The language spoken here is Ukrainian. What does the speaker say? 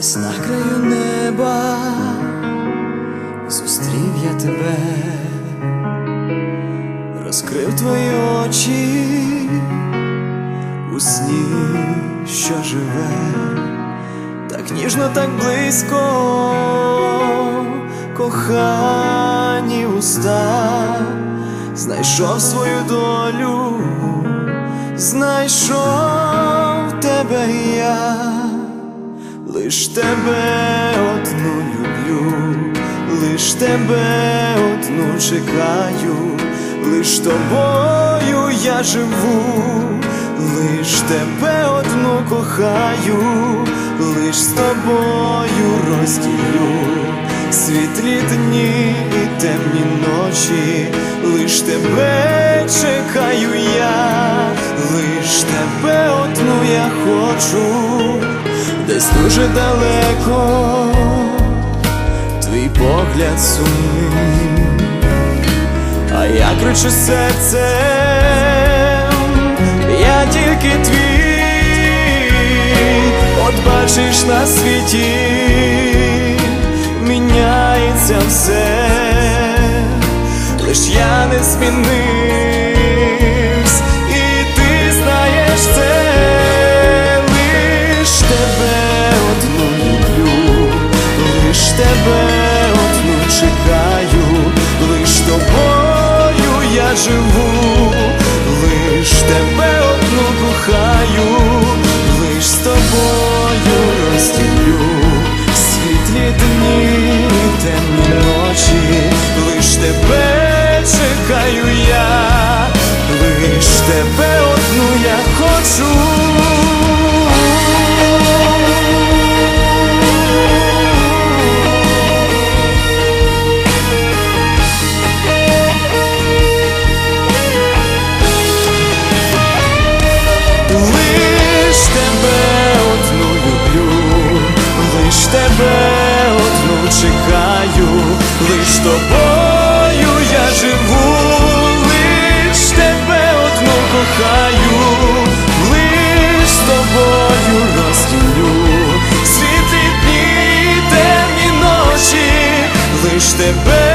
десь на краю неба зустрів я тебе, розкрив твої очі у сні, що живе, так ніжно, так близько, кохані уста, знайшов свою долю, знайшов тебе я, лиш тебе одну люблю, лиш тебе одну чекаю, лиш тобою я живу, лиш тебе одну кохаю, лиш з тобою розділю світлі дні і темні ночі, лиш тебе чекаю я, лиш тебе одну я хочу, десь дуже далеко, твій погляд сумний, а я кричу серцем, я тільки твій, от бачиш на світі міняється все, лиш я не змінився, дні, темні ночі, лиш тебе чекаю я, лиш тебе одну я хочу. Тобою я живу, лиш тебе одну кохаю, лиш з тобою розділю. Світлі дні, темні ночі, лиш тебе